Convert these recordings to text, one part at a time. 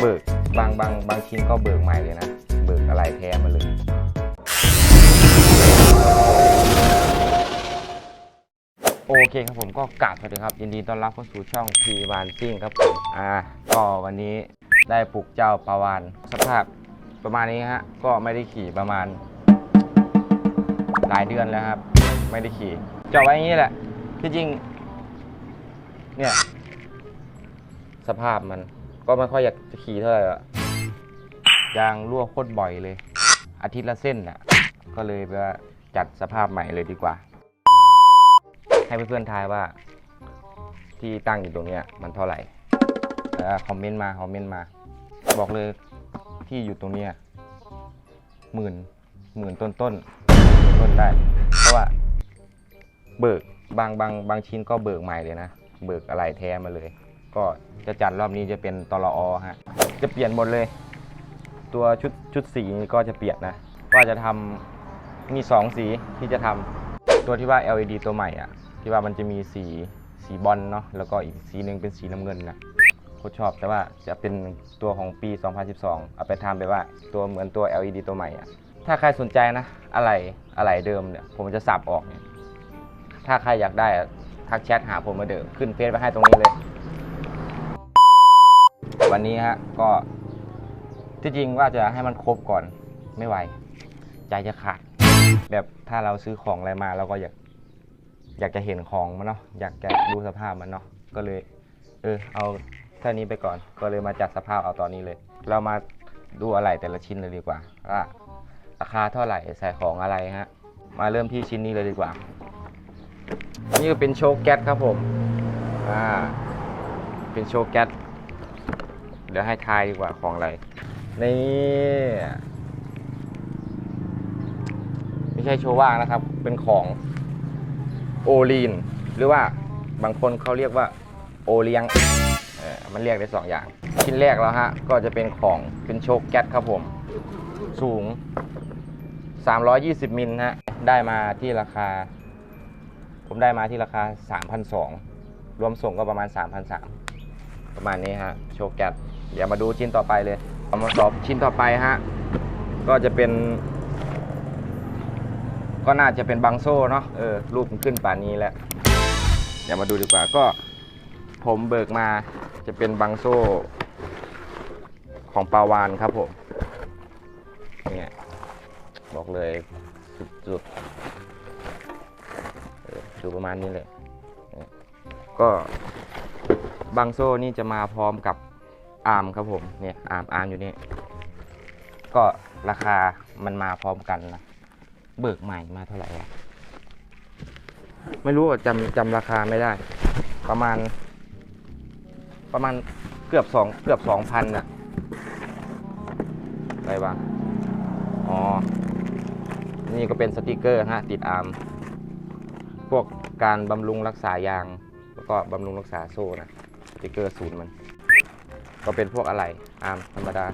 เบิกบางบางบางชิ้นก็เบิกใหม่เลยนะ เบิกอะไรแท้มาเลยโอเคครับผมก็กราบสวัสดีครับ ยินดีต้อนรับเข้าสู่ช่องพีวานซิ่งครับผมอ่าก็วันนี้ได้ปลูกเจ้าปาวานสภาพประมาณนี้ฮะก็ไม่ได้ขี่ประมาณ หลายเดือนแล้วครับ ไม่ได้ขี่จอดไว้อย่างนี้แหละที่จริง เนี่ย สภาพมัน ก็ไม่ค่อยอยากจะขี่เท่าไหร่อะยางรั่วโคตรบ่อยเลย อาทิตย์ละเส้นน่ะ ก็เลยว่าจัดสภาพใหม่เลยดีกว่า ให้เพื่อนๆทายว่า ที่ตั้งอยู่ตรงเนี้ยมันเท่าไหร่คอมเมนต์มาคอมเมนต์มา บอกเลยที่อยู่ตรงเนี้ยหมื่นหมื่นต้นต้นต้นได้ เพราะว่า เบิกบางบางบางชิ้นก็เบิกใหม่เลยนะ เบิกอะไรแท้มาเลย ก็จะจัดรอบนี้จะเป็นตลอฮะจะเปลี่ยนหมดเลย ตัวชุดชุดสีนี่ก็จะเปลี่ยนนะ ก็จะทำมี 2 สีที่จะทำตัวที่ว่า LED ตัวใหม่อะที่ว่ามันจะมีสีสีบอลเนาะแล้วก็อีกสีหนึ่งเป็นสีน้ำเงินนะโคตรชอบแต่ว่าจะเป็นตัวของปี 2012 เอาไปทำไปว่าตัวเหมือนตัว LED ตัวใหม่อะถ้าใครสนใจนะ อะไรอะไรเดิมเนี่ย ผมจะสับออกเนี่ยถ้าใครอยากได้อะทักแชทหาผมมาเดิมขึ้นเฟซไปให้ตรงนี้เลย วันนี้ฮะก็ที่จริงว่าจะให้มันครบก่อนไม่ไหว ใจจะขาด แบบถ้าเราซื้อของอะไรมาเราก็อยากอยากจะเห็นของมันเนาะอยากจะดูสภาพมันเนาะก็เลย เออ เอาแค่านี้ไปก่อน ก็เลยมาจัดสภาพเอาตอนนี้เลย เรามาดูอะไรแต่ละชิ้นเลยดีกว่าว่าราคาเท่าไหร่ใส่ของอะไรฮะ มาเริ่มที่ชิ้นนี้เลยดีกว่า นี่ก็เป็นโชว์แก๊สครับผม อ่า เป็นโชว์แก๊ส เดี๋ยวให้ทายดีกว่าของอะไร นี่ ไม่ใช่โชว์ว่างนะครับ เป็นของโอลีน หรือว่าบางคนเขาเรียกว่าโอเลี้ยงมันเรียกได้สองอย่าง ชิ้นแรกแล้วฮะ ก็จะเป็นของเป็นโชว์แก๊สครับผม สูง 320 มิลฮะ ได้มาที่ราคา ผมได้มาที่ราคา 3,200 รวมส่งก็ประมาณ 3,300 ประมาณนี้ฮะ โชว์แกต เดี๋ยวมาดูชิ้นต่อไปเลยเามาตอบชิ้นต่อไปฮะ ก็จะเป็น ก็น่าจะเป็นบังโซ่เนาะเออรูปมันขึ้นป่านี้แล้วเดี๋ยวมาดูดีกว่าก็ ผมเบิกมาจะเป็นบังโซ่ ของปาวานครับผมเนี่ยบอกเลยสุดๆเออดูประมาณนี้เลย ก็บังโซ่นี่จะมาพร้อมกับ อาร์มครับผมเนี่ยอาร์มอาร์มอยู่นี่ก็ราคามันมาพร้อมกันนะเบิกใหม่มาเท่าไหร่วะไม่รู้จำจำราคาไม่ได้ ประมาณ ประมาณเกือบสองเกือบสองพันอะอะไรบ้างอ๋อ นี่ก็เป็นสติกเกอร์ฮะติดอาร์ม พวกการบำรุงรักษายาง แล้วก็บำรุงรักษาโซ่นะ สติกเกอร์ศูนย์มัน ก็เป็นพวกอะไรอาร์มธรรมดา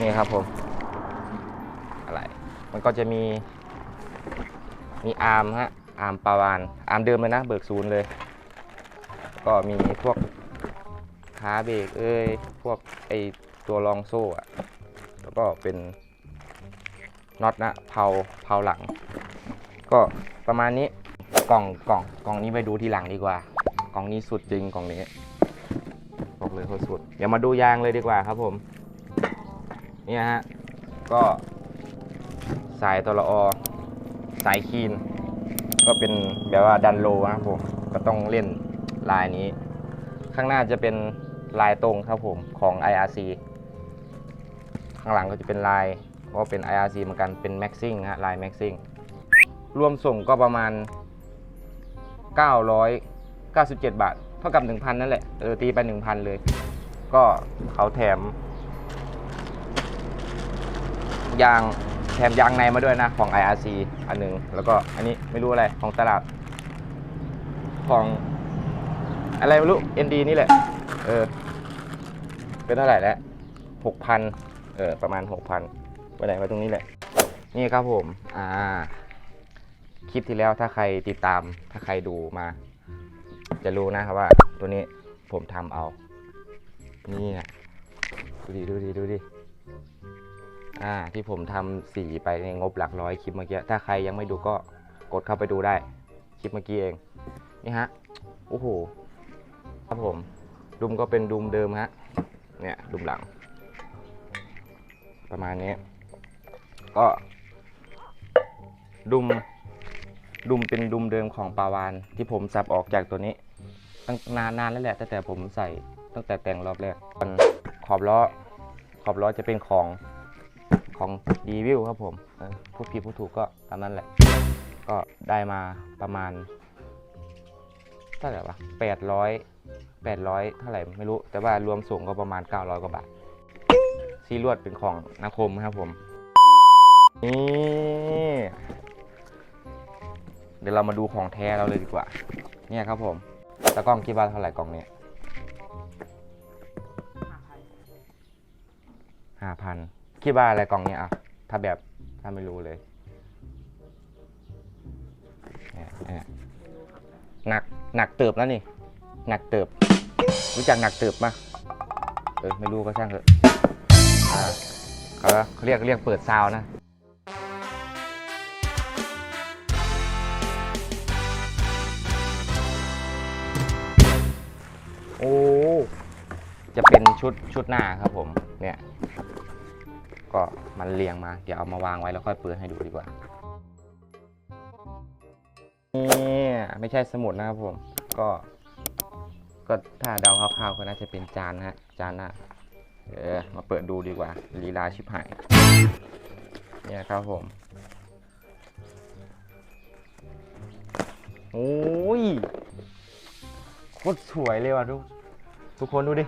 นี่ครับผม อะไร มันก็จะมี มีอาร์มฮะ อาร์มปาวาน อาร์มเดิมเลยนะ เบิกศูนย์เลย ก็มีพวกขาเบรกเอ้ย พวกไอตัวรองโซ่อะแล้วก็เป็นน็อตนะเผาเผาหลัง ก็ประมาณนี้กล่องกล่องกล่องนี้ไปดูทีหลังดีกว่า กล่องนี้สุดจริงกล่องนี้บอกเลยโคตรสุด เดี๋ยวมาดูยางเลยดีกว่าครับผม เนี่ยฮะ ก็สายตลอสายคีน ก็เป็นแบบว่าดันโลนะครับผม ก็ต้องเล่นลายนี้ ข้างหน้าจะเป็นลายตรงครับผมของ IRC ข้างหลังก็จะเป็นลายก็เป็น IRC เหมือนกันเป็น Maxing ฮะลาย Maxing รวมส่งก็ประมาณ 97 บาท เท่ากับ 1,000 นั่นแหละเออตีไป 1,000 เลย ก็เขาแถม ยางแถมยางในมาด้วยนะ ของ IRC อันหนึ่งแล้วก็อันนี้ไม่รู้อะไรของตลาด ของอะไรไม่รู้ ND นี่แหละ เออ เป็นเท่าไหร่แล้ว 6,000 เออ ประมาณ 6,000ไว้ไหนไว้ตรงนี้แหละ นี่ครับผม อ่า คลิปที่แล้วถ้าใครติดตามถ้าใครดูมา จะรู้นะครับว่าตัวนี้ผมทำเอา นี่ไงดูดิดูดิดูดิอ่าที่ผมทำสีไปในงบหลักร้อยคลิปเมื่อกี้ ถ้าใครยังไม่ดูก็กดเข้าไปดูได้ คลิปเมื่อกี้เอง นี่ฮะ โอ้โห ครับผม ดุมก็เป็นดุมเดิมฮะ เนี่ย ดุมหลัง ประมาณนี้ ก็ ดุม ดุมเป็นดุมเดิมของปาวานที่ผมสับออกจากตัวนี้ ตั้งนานนานแล้วแหละตั้งแต่ผมใส่ตั้งแต่แต่งรอบแรกขอบล้อ ขอบล้อจะเป็นของของดีวิวครับผมเออพูดผิดพูดถูกก็ตามนั้นแหละ ก็ได้มาประมาณเท่าไหร่วะแปดร้อยแปดร้อยเท่าไหร่ไม่รู้ แต่ว่ารวมส่งก็ประมาณ900กว่าบาทซีลวดเป็นของนาคมครับผม นี่ เดี๋ยวเรามาดูของแท้เราเลยดีกว่า เนี่ยครับผมตะกล้องคิดว่าเท่าไหร่กล่องนี้ห้าพันคิดว่าอะไรกล่องนี้อะ ถ้าแบบถ้าไม่รู้เลยเนี่ยเนี่ยหนักหนักเติบแล้วนี่ หนักเติบ รู้จักหนักเติบปะเออไม่รู้ก็ช่างเถอะอ่าเขาเรียกเรียกเปิดซาวน์นะ โอ้ จะเป็นชุดชุดหน้าครับผม เนี่ย ก็มันเรียงมา เดี๋ยวเอามาวางไว้แล้วค่อยเปิดให้ดูดีกว่า นี่ไม่ใช่สมุดนะครับผม ก็ ก็ถ้าเดาคร่าวๆก็น่าจะเป็นจานนะฮะ จานหน้า เออ มาเปิดดูดีกว่าลีลาชิบหาย เนี่ยครับผมโอ้ย โคตรสวยเลยว่ะทุกทุกคนดูดิ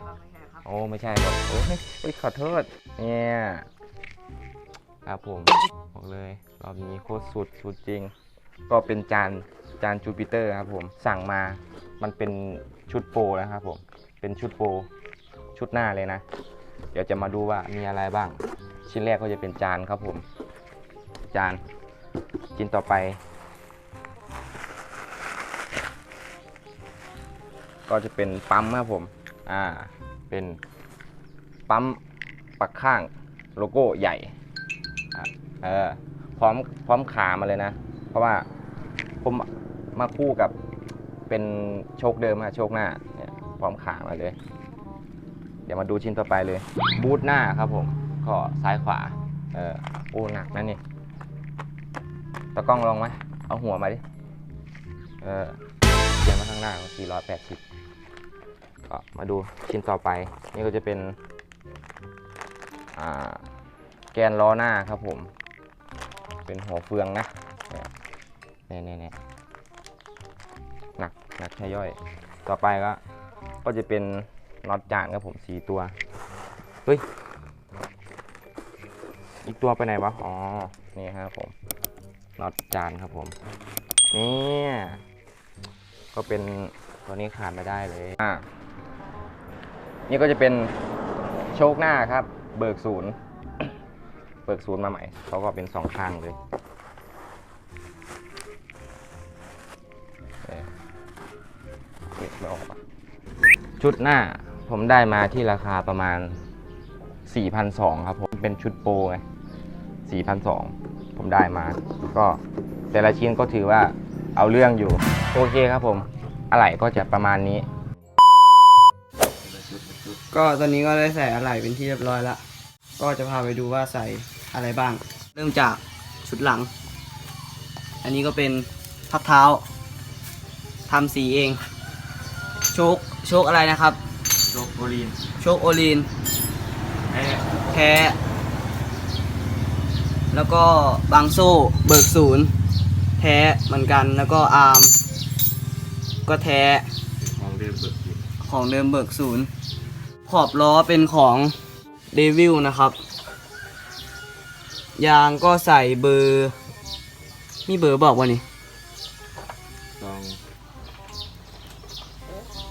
โอ้ไม่ใช่หรอกโอ้ยโอ้ยขอโทษ เนี่ยครับผมบอกเลย รอบนี้โคตรสุดสุดจริง ก็เป็นจานจานจูปิเตอร์ครับผมสั่งมามันเป็นชุดโปรนะครับผมเป็นชุดโปรชุดหน้าเลยนะ เดี๋ยวจะมาดูว่ามีอะไรบ้าง ชิ้นแรกก็จะเป็นจานครับผม จานชิ้นต่อไป ก็จะเป็นปั๊มครับผม อ่า เป็นปั๊มปักข้างโลโก้ใหญ่อะเออ พร้อมพร้อมขามาเลยนะ เพราะว่าผมมาคู่กับเป็นโชคเดิมอะโชคหน้าเนี่ยพร้อมขามาเลย เดี๋ยวมาดูชิ้นต่อไปเลย บูทหน้าครับผม ก็ซ้ายขวา เออโอ้หนักนะนี่ตะกล้องลองไหมเอาหัวมาดิ เออเขียนมาข้างหน้า480 ก็มาดูชิ้นต่อไป นี่ก็จะเป็นแกนล้อหน้าครับผม เป็นหัวเฟืองนะเนี่ยเนี่ยเนี่ยหนักหนักใช่ย่อย ต่อไปก็ก็จะเป็นน็อตจานครับผมสีตัว เฮ้ย อีกตัวไปไหนวะ อ๋อ นี่ครับผม น็อตจานครับผม นี่ ก็เป็นตัวนี้ขาดไม่ได้เลยอ่า นี่ก็จะเป็นโชคหน้าครับ เบิกศูนย์ เบิกศูนย์มาใหม่เขาก็เป็นสองข้างเลยเอ๊ะเก็บไม่ออกอะชุดหน้าผมได้มาที่ราคาประมาณ 4,200 ครับผม เป็นชุดโปรไง4,200 ผมได้มา ก็แต่ละชิ้นก็ถือว่าเอาเรื่องอยู่ โอเคครับผม อะไหล่ก็จะประมาณนี้ ก็ตอนนี้ก็ได้ใส่อะไหล่เป็นที่เรียบร้อยแล้วก็จะพาไปดูว่าใส่อะไรบ้าง เริ่มจากชุดหลัง อันนี้ก็เป็นพักเท้าทำสีเอง โชคโชคอะไรนะครับ โชคโอลีนโชคโอลีนแท้แล้วก็บางโซ่เบิกศูนย์แท้เหมือนกันแล้วก็อาร์มก็แท้ของเดิมเบิกอยู่ของเดิมเบิกศูนย์ ขอบล้อเป็นของเดวิลนะครับ ยางก็ใส่เบอร์มีเบอร์บอกว่านี่สอง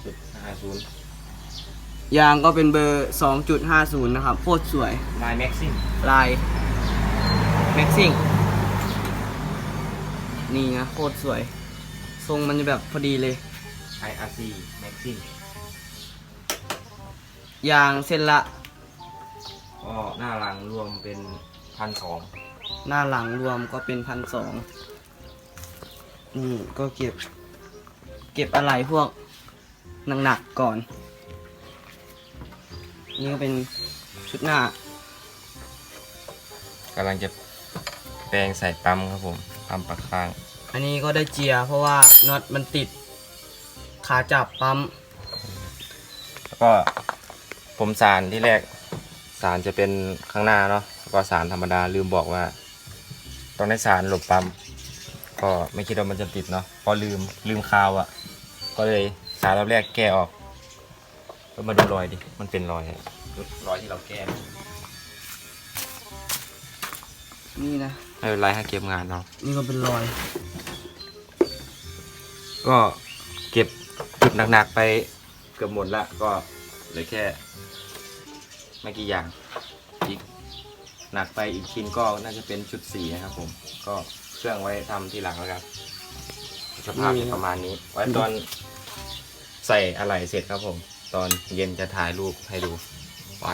จุดห้าศูนย์ยางก็เป็นเบอร์ 2.50 นะครับ โคตรสวย ลายแม็กซิมลายแม็กซิ่งนี่นะโคตรสวย ทรงมันจะแบบพอดีเลย IRC Maxing ยางเส้นละ ก็หน้าหลังรวมเป็นพันสองหน้าหลังรวมก็เป็นพันสองนี่ก็เก็บ เก็บอะไรพวกหนักๆก่อน นี่ก็เป็นชุดหน้ากำลังจะแปลงใส่ปั๊มครับผมปั๊มปากข้าง อันนี้ก็ได้เจียร์เพราะว่าน็อตมันติด ขาจับปั๊ม แล้วก็ ผมสารที่แรกสารจะเป็นข้างหน้าเนาะแล้วก็สารธรรมดาลืมบอกว่าต้องได้สารหลบปั๊มก็ไม่คิดว่ามันจะติดเนาะพอลืมลืมคาวอะ่ะ ก็เลยสารรอบแรกแก้ออกก็มาดูรอยดิมันเป็นรอยรอยที่เราแก้นี่นะไม่เป็นไรให้เก็บงานเนาะนี่ก็เป็นรอย ก็เก็บจุดหนักๆไปเกือบหมดละก็เหลือแค่ ไม่กี่อย่างอีกหนักไปอีกชิ้นก็น่าจะเป็นชุดสีนะครับผม ก็เครื่องไว้ทำทีหลังแล้วกับ สภาพจะประมาณนี้ ไว้ตอนใส่อะไหล่เสร็จครับผม ตอนเย็นจะถ่ายรูปให้ดูไป